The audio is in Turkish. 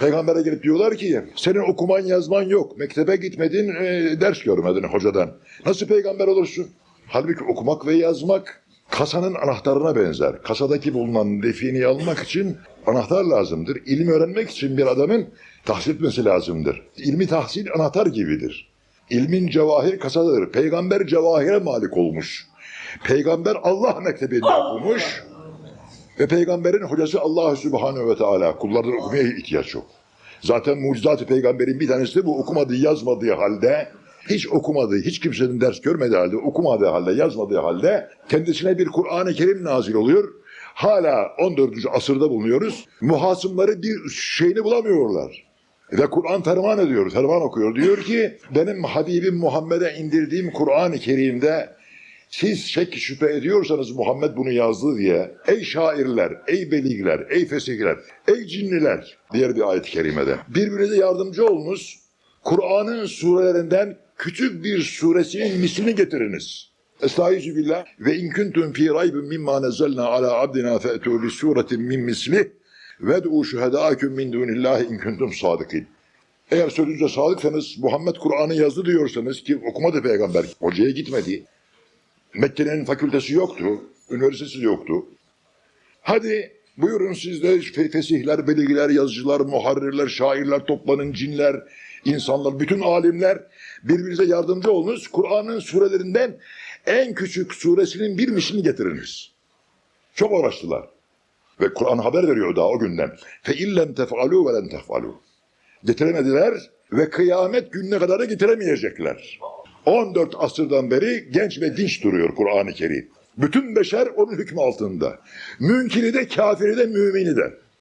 Peygamber'e gelip diyorlar ki senin okuman yazman yok. Mektebe gitmedin, e, ders görmedin hocadan. Nasıl peygamber olursun? Halbuki okumak ve yazmak kasanın anahtarına benzer. Kasadaki bulunan defini almak için anahtar lazımdır. İlim öğrenmek için bir adamın tahsil etmesi lazımdır. İlmi tahsil anahtar gibidir. İlmin cevahir kasadır. Peygamber cevahire malik olmuş. Peygamber Allah mektebinde okumuş. Ve peygamberin hocası Allah Subhanahu ve Teala. Kullardan okumaya ihtiyaç yok. Zaten mucizat-ı peygamberin bir tanesi de bu okumadığı yazmadığı halde hiç okumadığı, hiç kimsenin ders görmediği halde, okumadığı halde, yazmadığı halde kendisine bir Kur'an-ı Kerim nazil oluyor. Hala 14. asırda bulunuyoruz. Muhasımları bir şeyini bulamıyorlar. Ve Kur'an terman ediyor, terman okuyor. Diyor ki benim Habibim Muhammed'e indirdiğim Kur'an-ı Kerim'de siz şek şüphe ediyorsanız Muhammed bunu yazdı diye ey şairler, ey beligler, ey fesihler, ey cinniler diğer bir ayet-i kerimede birbirinize yardımcı olunuz. Kur'an'ın surelerinden küçük bir suresinin mislini getiriniz. Estaizu billah ve in kuntum fi raybin mimma nazzalna ala abdina fe'tu bi suretin min mislih ved'u şuhedâküm min dunillahi in kuntum sadıkin. Eğer sözünüze sadıksanız Muhammed Kur'an'ı yazdı diyorsanız ki okumadı peygamber hocaya gitmedi. Mekke'nin fakültesi yoktu, üniversitesi yoktu. Hadi buyurun siz de fe- fesihler, beligler, yazıcılar, muharrirler, şairler toplanın, cinler, insanlar, bütün alimler birbirinize yardımcı olunuz. Kur'an'ın surelerinden en küçük suresinin bir mislini getiriniz. Çok uğraştılar. Ve Kur'an haber veriyor daha o günden. Fe illem tef'alû ve len tef'alû. Getiremediler ve kıyamet gününe kadar da getiremeyecekler. 14 asırdan beri genç ve dinç duruyor Kur'an-ı Kerim. Bütün beşer onun hükmü altında. Münkini de, kafiri de, mümini de.